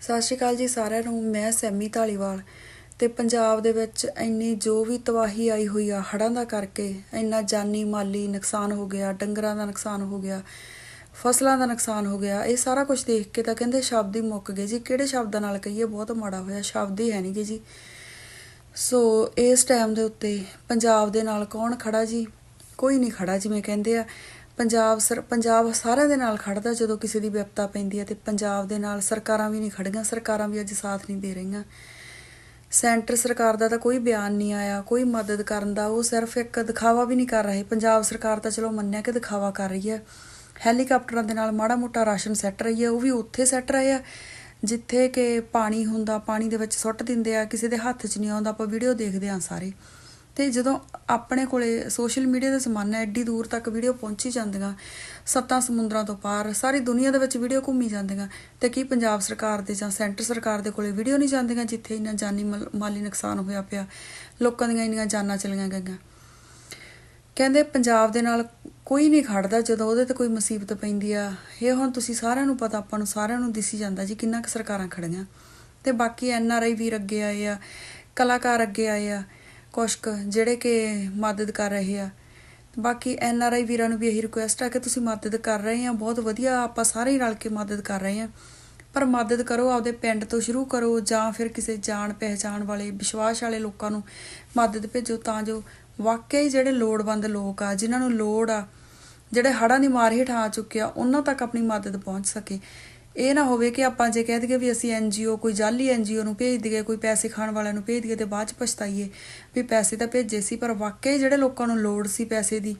ਸਤਿ ਸ਼੍ਰੀ ਅਕਾਲ ਜੀ ਸਾਰਿਆਂ ਨੂੰ, ਮੈਂ ਸੈਮੀ ਢਾਲੀਵਾਲ ਤੇ ਪੰਜਾਬ ਦੇ ਵਿੱਚ ਇੰਨੀ ਜੋ ਵੀ ਤਬਾਹੀ ਆਈ ਹੋਈ ਆ ਹੜ੍ਹਾਂ ਦਾ ਕਰਕੇ, ਇੰਨਾ ਜਾਨੀ ਮਾਲੀ ਨੁਕਸਾਨ ਹੋ ਗਿਆ, ਡੰਗਰਾਂ ਦਾ ਨੁਕਸਾਨ ਹੋ ਗਿਆ, ਫਸਲਾਂ ਦਾ ਨੁਕਸਾਨ ਹੋ ਗਿਆ, ਇਹ ਸਾਰਾ ਕੁਝ ਦੇਖ ਕੇ ਤਾਂ ਕਹਿੰਦੇ ਸ਼ਬਦ ਹੀ ਮੁੱਕ ਗਏ ਜੀ। ਕਿਹੜੇ ਸ਼ਬਦਾਂ ਨਾਲ ਕਹੀਏ? ਬਹੁਤ ਮਾੜਾ ਹੋਇਆ, ਸ਼ਬਦ ਹੀ ਹੈ ਨਹੀਂਗੇ ਜੀ। ਸੋ ਇਸ ਟਾਈਮ ਦੇ ਉੱਤੇ ਪੰਜਾਬ ਦੇ ਨਾਲ ਕੌਣ ਖੜਾ ਜੀ? ਕੋਈ ਨਹੀਂ ਖੜਾ ਜਿਵੇਂ ਕਹਿੰਦੇ ਆ। ਪੰਜਾਬ ਸਰ, ਪੰਜਾਬ ਸਾਰਿਆਂ ਦੇ ਨਾਲ ਖੜਦਾ ਜਦੋਂ ਕਿਸੇ ਦੀ ਵਿਪਤਾ ਪੈਂਦੀ ਹੈ ਤੇ ਪੰਜਾਬ ਦੇ ਨਾਲ ਸਰਕਾਰਾਂ ਵੀ ਨਹੀਂ ਖੜੀਆਂ ਸਰਕਾਰਾਂ ਵੀ ਅੱਜ ਸਾਥ ਨਹੀਂ ਦੇ ਰਹੀਆਂ। ਸੈਂਟਰ ਸਰਕਾਰ ਦਾ ਤਾਂ ਕੋਈ ਬਿਆਨ ਨਹੀਂ ਆਇਆ, ਕੋਈ ਮਦਦ ਕਰਨ ਦਾ, ਉਹ ਸਿਰਫ ਇੱਕ ਦਿਖਾਵਾ ਵੀ ਨਹੀਂ ਕਰ ਰਹੇ। ਪੰਜਾਬ ਸਰਕਾਰ ਤਾਂ ਚਲੋ ਮੰਨਿਆ ਕਿ ਦਿਖਾਵਾ ਕਰ ਰਹੀ ਹੈ। ਹੈਲੀਕਾਪਟਰਾਂ ਦੇ ਨਾਲ ਮਾੜਾ ਮੋਟਾ ਰਾਸ਼ਨ ਸੈੱਟ ਰਹੀ ਹੈ, ਉਹ ਵੀ ਉੱਥੇ ਸੈੱਟ ਰਹੇ ਆ, ਜਿੱਥੇ ਕਿ ਪਾਣੀ ਹੁੰਦਾ, ਪਾਣੀ ਦੇ ਵਿੱਚ ਸੁੱਟ ਦਿੰਦੇ ਆ, ਕਿਸੇ ਦੇ ਹੱਥ 'ਚ ਨਹੀਂ ਆਉਂਦਾ, ਆਪਾਂ ਵੀਡੀਓ ਦੇਖਦੇ ਆ ਸਾਰੇ। ਤੇ ਜਦੋਂ ਆਪਣੇ ਕੋਲੇ ਸੋਸ਼ਲ ਮੀਡੀਆ ਦਾ ਜ਼ਮਾਨਾ ਐਡੀ ਦੂਰ ਤੱਕ ਵੀਡੀਓ ਪਹੁੰਚੀ ਜਾਂਦੀਆਂ, ਸੱਤਾਂ ਸਮੁੰਦਰਾਂ ਤੋਂ ਪਾਰ, ਸਾਰੀ ਦੁਨੀਆ ਦੇ ਵਿੱਚ ਵੀਡੀਓ ਘੁੰਮੀ ਜਾਂਦੀਆਂ, ਤੇ ਕੀ ਪੰਜਾਬ ਸਰਕਾਰ ਦੇ ਜਾਂ ਸੈਂਟਰ ਸਰਕਾਰ ਦੇ ਕੋਲੇ ਵੀਡੀਓ ਨਹੀਂ ਜਾਂਦੀਆਂ ਜਿੱਥੇ ਇੰਨਾ ਜਾਨੀ ਮਲ- ਮਾਲੀ ਨੁਕਸਾਨ ਹੋਇਆ ਪਿਆ, ਲੋਕਾਂ ਦੀਆਂ ਇੰਨੀਆਂ ਜਾਨਾਂ ਚਲੀਆਂ ਗਈਆਂ। ਕਹਿੰਦੇ ਪੰਜਾਬ ਦੇ ਨਾਲ ਕੋਈ ਨਹੀਂ ਖੜਦਾ ਜਦੋਂ ਉਹਦੇ ਤੇ ਕੋਈ ਮੁਸੀਬਤ ਪੈਂਦੀ ਆ। ਇਹ ਹੁਣ ਤੁਸੀਂ ਸਾਰਿਆਂ ਨੂੰ ਪਤਾ, ਆਪਾਂ ਨੂੰ ਸਾਰਿਆਂ ਨੂੰ ਦਿਸੀ ਜਾਂਦਾ ਜੀ ਕਿੰਨਾ ਕੁ ਸਰਕਾਰਾਂ ਖੜੀਆਂ। ਤੇ ਬਾਕੀ ਐਨ ਆਰ ਆਈ ਵੀਰ ਅੱਗੇ ਆਏ ਆ, ਕਲਾਕਾਰ ਅੱਗੇ ਆਏ ਆ ਕੁਛ ਕੁ ਜਿਹੜੇ ਕਿ ਮਦਦ ਕਰ ਰਹੇ ਆ। ਬਾਕੀ ਐਨ ਆਰ ਆਈ ਵੀਰਾਂ ਨੂੰ ਵੀ ਇਹੀ ਰਿਕੁਐਸਟ ਆ ਕਿ ਤੁਸੀਂ ਮਦਦ ਕਰ ਰਹੇ ਆ। ਬਹੁਤ ਵਧੀਆ ਆਪਾਂ ਸਾਰੇ ਹੀ ਰਲ ਕੇ ਮਦਦ ਕਰ ਰਹੇ ਆ। ਪਰ ਮਦਦ ਕਰੋ, ਆਪਦੇ ਪਿੰਡ ਤੋਂ ਸ਼ੁਰੂ ਕਰੋ ਜਾਂ ਫਿਰ ਕਿਸੇ ਜਾਣ ਪਹਿਚਾਣ ਵਾਲੇ, ਵਿਸ਼ਵਾਸ ਵਾਲੇ ਲੋਕਾਂ ਨੂੰ ਮਦਦ ਭੇਜੋ ਤਾਂ ਜੋ ਵਾਕਈ ਜਿਹੜੇ ਲੋੜਵੰਦ ਲੋਕ ਆ, ਜਿਨ੍ਹਾਂ ਨੂੰ ਲੋੜ ਆ, ਜਿਹੜੇ ਹੜ੍ਹਾਂ ਦੀ ਮਾਰ ਹੇਠ ਆ ਚੁੱਕੇ ਆ, ਉਹਨਾਂ ਤੱਕ ਆਪਣੀ ਮਦਦ ਪਹੁੰਚ ਸਕੇ। ਇਹ ਨਾ ਹੋਵੇ ਕਿ ਆਪਾਂ ਜੇ ਕਹਿ ਦਈਏ ਵੀ ਅਸੀਂ ਐਨਜੀਓ ਕੋਈ ਜਾਲੀ ਐਨਜੀਓ ਨੂੰ ਭੇਜ ਦਈਏ, ਕੋਈ ਪੈਸੇ ਖਾਣ ਵਾਲਿਆਂ ਨੂੰ ਭੇਜ ਦਈਏ ਤੇ ਬਾਅਦ ਚ ਪਛਤਾਈਏ ਵੀ ਪੈਸੇ ਤਾਂ ਭੇਜੇ ਸੀ, ਪਰ ਵਾਕਈ ਜਿਹੜੇ ਲੋਕਾਂ ਨੂੰ ਲੋੜ ਸੀ ਪੈਸੇ ਦੀ,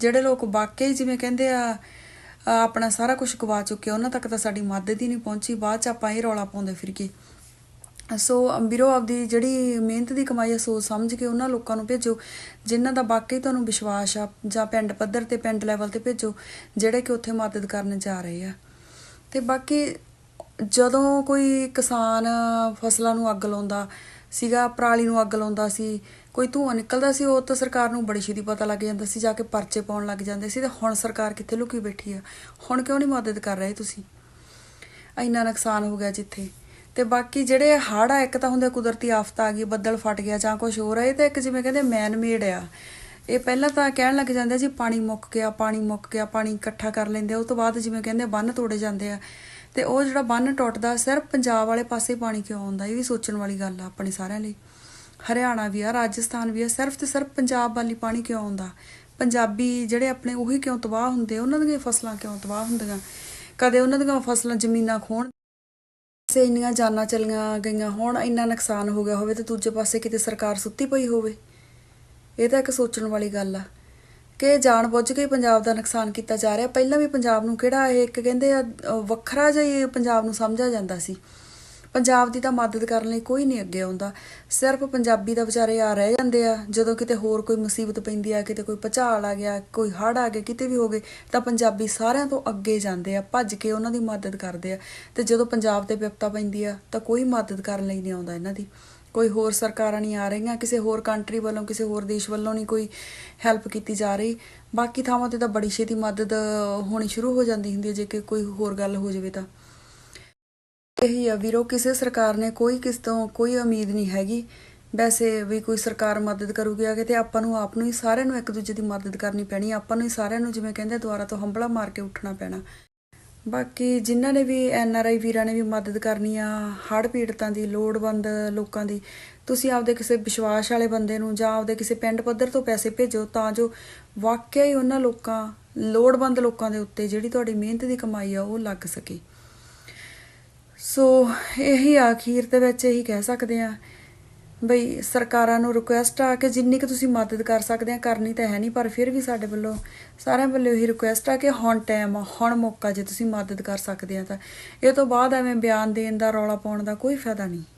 ਜਿਹੜੇ ਲੋਕ ਵਾਕਈ ਜਿਵੇਂ ਕਹਿੰਦੇ ਆ ਆਪਣਾ ਸਾਰਾ ਕੁਝ ਗਵਾ ਚੁੱਕੇ ਉਹਨਾਂ ਤੱਕ ਤਾਂ ਸਾਡੀ ਮਦਦ ਹੀ ਨਹੀਂ ਪਹੁੰਚੀ, ਬਾਅਦ ਚ ਆਪਾਂ ਇਹ ਰੌਲਾ ਪਾਉਂਦੇ ਫਿਰ ਕੇ ਸੋ ਵੀਰੋ, ਆਪਦੀ ਜਿਹੜੀ ਮਿਹਨਤ ਦੀ ਕਮਾਈ ਆ, ਸੋਚ ਸਮਝ ਕੇ ਉਹਨਾਂ ਲੋਕਾਂ ਨੂੰ ਭੇਜੋ, ਜਿਨ੍ਹਾਂ ਦਾ ਵਾਕਈ ਤੁਹਾਨੂੰ ਵਿਸ਼ਵਾਸ ਆ, ਜਾਂ ਪਿੰਡ ਪੱਧਰ ਤੇ, ਪਿੰਡ ਲੈਵਲ ਤੇ ਭੇਜੋ, ਜਿਹੜੇ ਕਿ ਉੱਥੇ ਮਦਦ ਕਰਨ ਜਾ ਰਹੇ ਆ। ਤੇ ਬਾਕੀ ਜਦੋਂ ਕੋਈ ਕਿਸਾਨ ਫਸਲਾਂ ਨੂੰ ਅੱਗ ਲਾਉਂਦਾ ਸੀਗਾ, ਪਰਾਲੀ ਨੂੰ ਅੱਗ ਲਾਉਂਦਾ ਸੀ, ਕੋਈ ਧੂੰਆਂ ਨਿਕਲਦਾ ਸੀ, ਉਹ ਤਾਂ ਸਰਕਾਰ ਨੂੰ ਬੜੀ ਛੇਤੀ ਪਤਾ ਲੱਗ ਜਾਂਦਾ ਸੀ, ਜਾ ਕੇ ਪਰਚੇ ਪਾਉਣ ਲੱਗ ਜਾਂਦੇ ਸੀ, ਤੇ ਹੁਣ ਸਰਕਾਰ ਕਿੱਥੇ ਲੁਕੀ ਬੈਠੀ ਆ? ਹੁਣ ਕਿਉਂ ਨਹੀਂ ਮਦਦ ਕਰ ਰਹੇ ਤੁਸੀਂ? ਇੰਨਾ ਨੁਕਸਾਨ ਹੋ ਗਿਆ ਜਿੱਥੇ। ਤੇ ਬਾਕੀ ਜਿਹੜੇ ਹੜ੍ਹ ਆ, ਇੱਕ ਤਾਂ ਹੁੰਦੇ ਕੁਦਰਤੀ ਆਫਤ ਆ ਗਈ ਬੱਦਲ ਫਟ ਗਿਆ ਜਾਂ ਕੁਝ ਹੋਰ ਆ, ਇਹ ਇੱਕ ਜਿਵੇਂ ਕਹਿੰਦੇ ਮੈਨ ਮੇਡ ਆ। ਇਹ ਪਹਿਲਾਂ ਤਾਂ ਕਹਿਣ ਲੱਗ ਜਾਂਦੇ ਜੀ ਪਾਣੀ ਮੁੱਕ ਗਿਆ, ਪਾਣੀ ਮੁੱਕ ਗਿਆ, ਪਾਣੀ ਇਕੱਠਾ ਕਰ ਲੈਂਦੇ ਆ। ਉਹ ਤੋਂ ਬਾਅਦ ਜਿਵੇਂ ਕਹਿੰਦੇ ਬੰਨ ਤੋੜੇ ਜਾਂਦੇ ਆ। ਤੇ ਉਹ ਜਿਹੜਾ ਬੰਨ ਟੁੱਟਦਾ, ਸਿਰਫ ਪੰਜਾਬ ਵਾਲੇ ਪਾਸੇ ਪਾਣੀ ਕਿਉਂ ਆਉਂਦਾ? ਇਹ ਵੀ ਸੋਚਣ ਵਾਲੀ ਗੱਲ ਆ ਆਪਣੇ ਸਾਰਿਆਂ ਲਈ। ਹਰਿਆਣਾ ਵੀ ਆ, ਰਾਜਸਥਾਨ ਵੀ ਆ, ਸਿਰਫ ਤੇ ਸਿਰਫ ਪੰਜਾਬ ਵਾਲੀ ਪਾਣੀ ਕਿਉਂ ਆਉਂਦਾ? ਪੰਜਾਬੀ ਜਿਹੜੇ ਆਪਣੇ ਉਹੀ ਕਿਉਂ ਤਬਾਹ ਹੁੰਦੇ ਉਹਨਾਂ ਦੀਆਂ ਫਸਲਾਂ ਕਿਉਂ ਤਬਾਹ ਹੁੰਦੀਆਂ? ਕਦੇ ਉਹਨਾਂ ਦੀਆਂ ਫਸਲਾਂ ਜ਼ਮੀਨਾਂ ਖੋਣ ਸੇ ਇੰਨੀਆਂ ਜਾਨਾਂ ਚਲੀਆਂ ਗਈਆਂ ਹੁਣ, ਇੰਨਾ ਨੁਕਸਾਨ ਹੋ ਗਿਆ ਹੋਵੇ ਤੇ ਦੂਜੇ ਪਾਸੇ ਕਿਤੇ ਸਰਕਾਰ ਸੁੱਤੀ ਪਈ ਹੋਵੇ। ਇਹ ਤਾਂ ਇੱਕ ਸੋਚਣ ਵਾਲੀ ਗੱਲ ਆ ਕਿ ਜਾਣ ਬੁੱਝ ਕੇ ਹੀ ਪੰਜਾਬ ਦਾ ਨੁਕਸਾਨ ਕੀਤਾ ਜਾ ਰਿਹਾ। ਪਹਿਲਾਂ ਵੀ ਪੰਜਾਬ ਨੂੰ ਕਿਹੜਾ ਇਹ ਇੱਕ ਕਹਿੰਦੇ ਆ ਵੱਖਰਾ ਜਿਹਾ ਹੀ ਪੰਜਾਬ ਨੂੰ ਸਮਝਿਆ ਜਾਂਦਾ ਸੀ। ਪੰਜਾਬ ਦੀ ਤਾਂ ਮਦਦ ਕਰਨ ਲਈ ਕੋਈ ਨਹੀਂ ਅੱਗੇ ਆਉਂਦਾ। ਸਿਰਫ ਪੰਜਾਬੀ ਦਾ ਵਿਚਾਰੇ ਆ ਰਹਿ ਜਾਂਦੇ ਆ। ਜਦੋਂ ਕਿਤੇ ਹੋਰ ਕੋਈ ਮੁਸੀਬਤ ਪੈਂਦੀ ਆ, ਕਿਤੇ ਕੋਈ ਭੁਚਾਲ ਆ ਗਿਆ, ਕੋਈ ਹੜ੍ਹ ਆ ਗਿਆ, ਕਿਤੇ ਵੀ ਹੋ ਗਏ, ਤਾਂ ਪੰਜਾਬੀ ਸਾਰਿਆਂ ਤੋਂ ਅੱਗੇ ਜਾਂਦੇ ਆ, ਭੱਜ ਕੇ ਉਹਨਾਂ ਦੀ ਮਦਦ ਕਰਦੇ ਆ। ਤੇ ਜਦੋਂ ਪੰਜਾਬ ਤੇ ਵਿਪਤਾ ਪੈਂਦੀ ਆ, ਤਾਂ ਕੋਈ ਮਦਦ ਕਰਨ ਲਈ ਨਹੀਂ ਆਉਂਦਾ ਇਹਨਾਂ ਦੀ। ਕੋਈ ਹੋਰ ਸਰਕਾਰਾਂ ਨਹੀਂ ਆ ਰਹੀਆਂ, ਕਿਸੇ ਹੋਰ ਕੰਟਰੀ ਵੱਲੋਂ, ਕਿਸੇ ਹੋਰ ਦੇਸ਼ ਵੱਲੋਂ ਨਹੀਂ ਕੋਈ ਹੈਲਪ ਕੀਤੀ ਜਾ ਰਹੀ। ਬਾਕੀ ਥਾਵਾਂ ਤੇ ਤਾਂ ਬੜੀ ਛੇਤੀ ਮਦਦ ਹੋਣੀ ਸ਼ੁਰੂ ਹੋ ਜਾਂਦੀ ਹੁੰਦੀ ਹੈ ਜੇ ਕਿ ਕੋਈ ਹੋਰ ਗੱਲ ਹੋ ਜਾਵੇ ਤਾਂ। ਇਹੀ ਆ ਵੀਰੋ ਕਿਸੇ ਸਰਕਾਰ ਨੇ ਕੋਈ ਕਿਸ ਤੋਂ ਕੋਈ ਉਮੀਦ ਨਹੀਂ ਹੈਗੀ। ਵੈਸੇ ਵੀ ਕੋਈ ਸਰਕਾਰ ਮਦਦ ਕਰੂਗੀ ਆ ਤੇ ਆਪਾਂ ਨੂੰ ਆਪ ਨੂੰ ਹੀ ਸਾਰਿਆਂ ਨੂੰ ਇੱਕ ਦੂਜੇ ਦੀ ਮਦਦ ਕਰਨੀ ਪੈਣੀ ਆਪਾਂ ਨੂੰ ਹੀ ਸਾਰਿਆਂ ਨੂੰ ਜਿਵੇਂ ਕਹਿੰਦੇ ਆ, ਦੁਆਰਾ ਤੋਂ ਹੰਬਲਾ ਮਾਰ ਕੇ ਉੱਠਣਾ ਪੈਣਾ। ਬਾਕੀ ਜਿਨ੍ਹਾਂ ਨੇ ਵੀ ਐਨ ਆਰ ਆਈ ਵੀਰਾਂ ਨੇ ਵੀ ਮਦਦ ਕਰਨੀ ਆ ਹੜ੍ਹ ਪੀੜਤਾਂ ਦੀ ਲੋੜਵੰਦ ਲੋਕਾਂ ਦੀ ਤੁਸੀਂ ਆਪਦੇ ਕਿਸੇ ਵਿਸ਼ਵਾਸ ਵਾਲੇ ਬੰਦੇ ਨੂੰ ਜਾਂ ਆਪਦੇ ਕਿਸੇ ਪਿੰਡ ਪੱਧਰ ਤੋਂ ਪੈਸੇ ਭੇਜੋ ਤਾਂ ਜੋ ਵਾਕਿਆ ਹੀ ਉਹਨਾਂ ਲੋਕਾਂ ਲੋੜਵੰਦ ਲੋਕਾਂ ਦੇ ਉੱਤੇ ਜਿਹੜੀ ਤੁਹਾਡੀ ਮਿਹਨਤ ਦੀ ਕਮਾਈ ਆ ਉਹ ਲੱਗ ਸਕੇ। ਸੋ ਇਹੀ ਆਖੀਰ ਦੇ ਵਿੱਚ ਇਹੀ ਕਹਿ ਸਕਦੇ ਆ ਬਈ ਸਰਕਾਰਾਂ ਨੂੰ ਰਿਕੁਐਸਟ ਆ ਕਿ ਜਿੰਨੀ ਕੁ ਤੁਸੀਂ ਮਦਦ ਕਰ ਸਕਦੇ ਆ, ਕਰਨੀ ਤਾਂ ਹੈ ਨਹੀਂ, ਪਰ ਫਿਰ ਵੀ ਸਾਡੇ ਵੱਲੋਂ ਸਾਰਿਆਂ ਵੱਲੋਂ ਇਹੀ ਰਿਕੁਐਸਟ ਆ ਕਿ ਹੁਣ ਟਾਈਮ ਆ, ਹੁਣ ਮੌਕਾ ਜੇ ਤੁਸੀਂ ਮਦਦ ਕਰ ਸਕਦੇ ਆ ਤਾਂ। ਇਹ ਤੋਂ ਬਾਅਦ ਐਵੇਂ ਬਿਆਨ ਦੇਣ ਦਾ, ਰੌਲਾ ਪਾਉਣ ਦਾ ਕੋਈ ਫਾਇਦਾ ਨਹੀਂ।